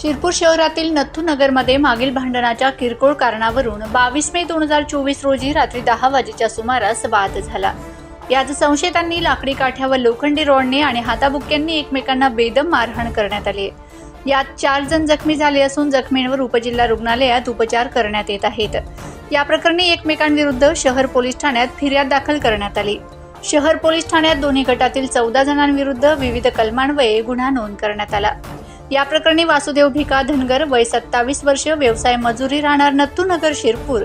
शिरपूर शहरातील नथू नगरमध्ये मागील भांडणाच्या किरकोळ कारणावरून बावीस मे दोन हजार चोवीस रोजी रात्री दहा वाजेच्या सुमारास वाद झाला. यात संशयितांनी लाकडी काठ्या व लोखंडी रॉडने आणि हाताबुक्यांनी एकमेकांना बेदम मारहाण करण्यात आली. यात चार जण जखमी झाले असून जखमींवर उपजिल्हा रुग्णालयात उपचार करण्यात येत आहेत. या प्रकरणी एकमेकांविरुद्ध शहर पोलीस ठाण्यात फिर्याद दाखल करण्यात आली. शहर पोलीस ठाण्यात दोन्ही गटातील चौदा जणांविरुद्ध विविध कलमान्वये गुन्हा नोंद करण्यात आला. या प्रकरणी वासुदेव भिका धनगर वय सत्तावीस वर्ष व्यवसाय मजुरी राहणार नत्तूनगर शिरपूर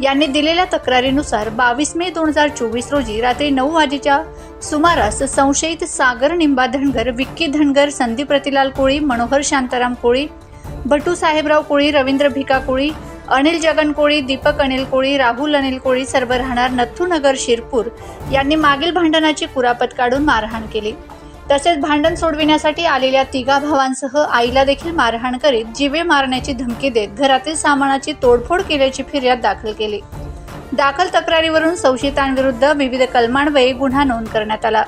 यांनी दिलेल्या तक्रारीनुसार बावीस मे दोन हजार चोवीस रोजी रात्री नऊ वाजेच्या सुमारास संशयित सागर निंबा धनगर विक्की धनगर संदीप प्रतिलाल कोळी मनोहर शांताराम कोळी भटू साहेबराव कोळी रवींद्र भिका कोळी अनिल जगन कोळी दीपक अनिल कोळी राहुल अनिल कोळी सर्व राहणार नथ्थूनगर शिरपूर यांनी मागील भांडणाची कुरापत काढून मारहाण केली. तसेच भांडण सोडविण्यासाठी आलेल्या तिघा भावांसह आईला देखील मारहाण करीत जीवे मारण्याची धमकी देत घरातील सामानाची तोडफोड केल्याची फिर्याद दाखल केली. दाखल तक्रारीवरून संशयितांविरुद्ध विविध कलमान्वये गुन्हा नोंद करण्यात आला.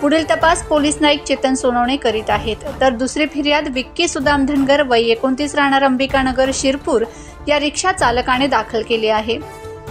पुढील तपास पोलीस नाईक चेतन सोनवणे करीत आहेत. तर दुसरी फिर्याद विक्की सुदाम धनगर वय एकोणतीस राहणार अंबिकानगर शिरपूर या रिक्षा चालकाने दाखल केली आहे.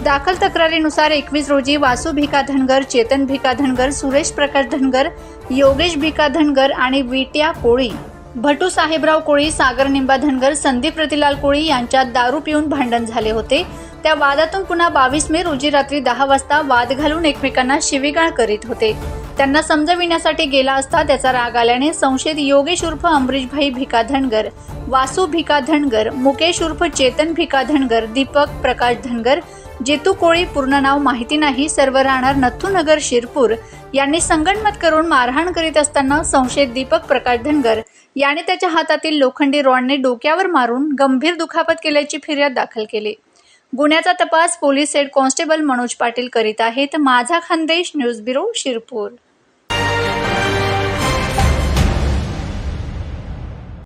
दाखल तक्रारीनुसार एकवीस रोजी वासू भिका धनगर चेतन भिका धनगर सुरेश प्रकाश धनगर योगेश भिका धनगर आणि विट्या कोळी भटू साहेबराव कोळी सागर निंबा धनगर संदीप रतिलाल कोळी यांच्यात दारू पिऊन भांडण झाले होते. त्या वादातून पुन्हा बावीस मे रोजी रात्री दहा वाजता वाद घालून एकमेकांना शिवीगाळ करीत होते. त्यांना समजविण्यासाठी गेला असता त्याचा राग आल्याने संशयित योगेश उर्फ अमरीशभाई भिका धनगर वासू भिका धनगर मुकेश उर्फ चेतन भिका धनगर दीपक प्रकाश धनगर जेतू कोळी पूर्ण नाव माहिती नाही सर्व राहणार नथुनगर शिरपूर. यांनी संगणमत करून मारहाण करीत असताना संशयित दीपक प्रकाश धनगर याने त्याच्या हातातील लोखंडी रॉडने डोक्यावर मारून गंभीर दुखापत केल्याची फिर्याद दाखल केली. गुन्ह्याचा तपास police head constable Manoj Patil करीत आहेत. माझा खानदेश न्यूज ब्युरो शिरपूर.